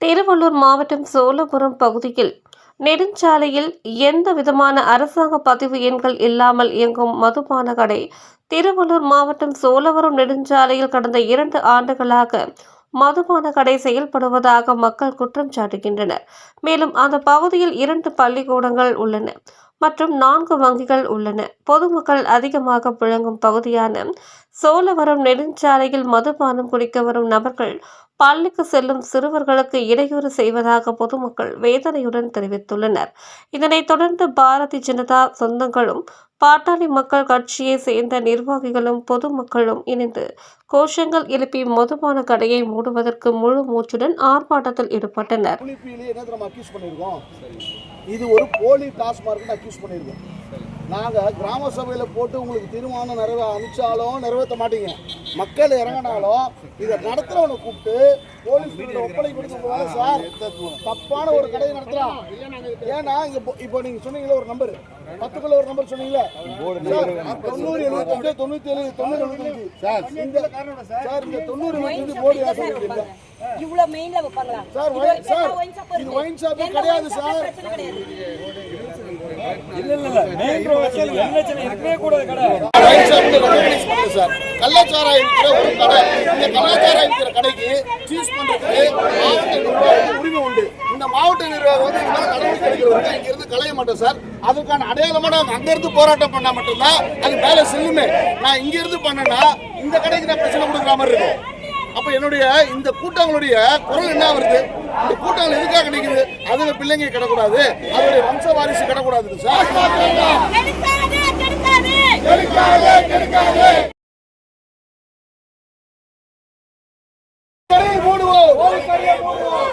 திருவள்ளூர் மாவட்டம் சோழபுரம் பகுதியில் நெடுஞ்சாலையில் எந்த விதமான அரசாங்க பதிவு எண்கள் இல்லாமல் இயங்கும் மதுபான கடை திருவள்ளூர் மாவட்டம் சோழவரம் நெடுஞ்சாலையில் கடந்த இரண்டு ஆண்டுகளாக மதுபான கடை செயல்படுவதாக மக்கள் குற்றம் சாட்டுகின்றனர். மேலும் அந்த பகுதியில் இரண்டு பள்ளிக்கூடங்கள் உள்ளன. மற்றும் நான்கு வங்கிகள் உள்ளன. பொதுமக்கள் அதிகமாக புழங்கும் பகுதியான சோழவரம் நெடுஞ்சாலையில் மதுபானம் குடிக்க வரும் நபர்கள் பள்ளிக்கு செல்லும் சிறுவர்களுக்கு இடையூறு செய்வதாக பொதுமக்கள் வேதனையுடன் தெரிவித்துள்ளனர். இதனைத் தொடர்ந்து பாரதிய ஜனதா சொந்தங்களும் பாட்டாளி மக்கள் கட்சியை சேர்ந்த நிர்வாகிகளும் பொதுமக்களும் இணைந்து கோஷங்கள் எழுப்பி மதுபான கடையை மூடுவதற்கு முழு மூச்சுடன் ஆர்ப்பாட்டத்தில் ஈடுபட்டனர். இது ஒரு போலி டாஸ்மார்க்னு அக்யூஸ் பண்ணியிருக்கோம் நாங்கள் கிராம சபையில் போட்டு உங்களுக்கு தீர்மானம் நிறைவே அனுப்பிச்சாலும் நிறைவேற்ற மாட்டீங்க. மக்கள் இறங்கினாலும் இதை நடத்துகிறவனை கூப்பிட்டு போலீஸ் ஒப்படை கொடுத்து சார் தப்பான ஒரு கடையை நடத்துகிறான் ஏன்னா இங்கே இப்போ நீங்கள் சொன்னீங்களே ஒரு நம்பர். பத்துக்குள்ள ஒரு நம்பர் சொன்னீங்களே சார், தொண்ணூறு எழுபத்தஞ்சு தொண்ணூத்தி ஏழு தொண்ணூறு எழுபத்தஞ்சு. சார் இந்த சார்? இந்த தொண்ணூறு எழுபத்தஞ்சு போர்டு யார் சார் இல்லை இவ்வளவு மெயின்ல வைப்பாங்களா? சார் இது வை- ஒரு சார் wine shop இது இருக்கு. ஒயின் ஷாப்பே எந்த கிடையாது wine shop சார் பிரச்சனை கிடையாது. ஒயின் ஷாப் ரெகனைஸ் பண்ணல சார். கள்ளச்சாராயம் இருக்கிற ஒரு கடை. இந்த கள்ளச்சாராயம் இருக்கிற கடைக்கு சீஸ் பண்றதுக்கு மாவட்ட நிர்வாகம் உரிமை உண்டு. இந்த மாவட்ட நிர்வாகம் வந்து இந்த மாதிரி நடவடிக்கை எடுக்கிறது இங்க இருந்து களைய மாட்டோம் சார். அதுக்கான அடையாளமா நாங்க அங்க இருந்து போராட்டம் பண்ணா மட்டும்தான் அது மேல செல்லுமே. நான் இங்க இருந்து பண்ணேன்னா இந்த கடைக்கு நான் பிரச்சனை கொடுக்குற மாதிரி இருக்கும். அப்ப என்னுடைய இந்த கூட்டங்களுடைய குரல் என்ன வருது இந்த கூட்டங்கள் எதுக்காக கிடைக்குது அதுல பிள்ளைங்க கிடக்கூடாது அதோடைய வம்ச வாரிசு கிடக்கூடாது சார் மூடுவோம்